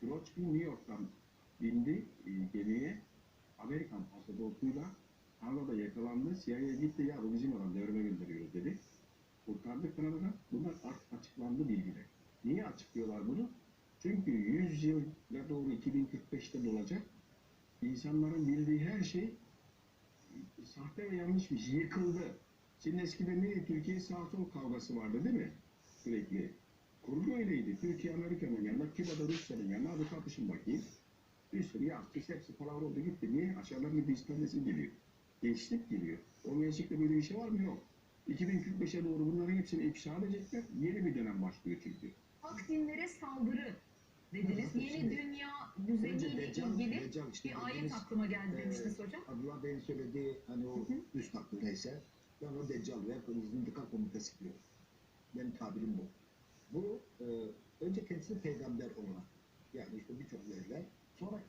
Trotsky New York'tan bindi e, gemiye. Amerikan pasaportuyla Kanada'da yakalandı. CIA gitti ya bu bizim adam devrime gönderiyoruz dedi. Kurtardık Kanada'dan. Bunlar artık açıklandı bilgiler. Niye açıklıyorlar bunu? Çünkü 100 yıla doğru 2045'te dolacak. İnsanların bildiği her şey e, sahte ve yanlış bir şey. Yıkıldı. Şimdi eskiden neydi? Türkiye sağ sol kavgası vardı değil mi? Sürekli. Kurgu öyleydi. Türkiye Amerika'nın Küba'da Rusya'nın yanında. Hadi kapışın bakayım. Bir sürü yaptı. Hepsi falan oldu gitti. Niye? Aşağıdan bir distanesi geliyor. Gençlik geliyor. O gençlikte böyle bir şey var mı? Yok. 2045'e doğru bunların hepsini ifşa edecekler. Yeni bir dönem başlıyor çünkü. Hak dinlere saldırı dediniz. Şimdi- Yeni dünya düzeniyle Deccal- ilgili Deccal işte bir ayet aklıma geldi e, demiştiniz hocam. Abdullah Bey'in söylediği hani o Hı hı. üst aklı neyse ben o Deccal veya Kırmızı İntikam Komitesi diyorum. Benim tabirim bu. Bu e, Önce kendisi peygamber olarak yani işte birçok yerler sonra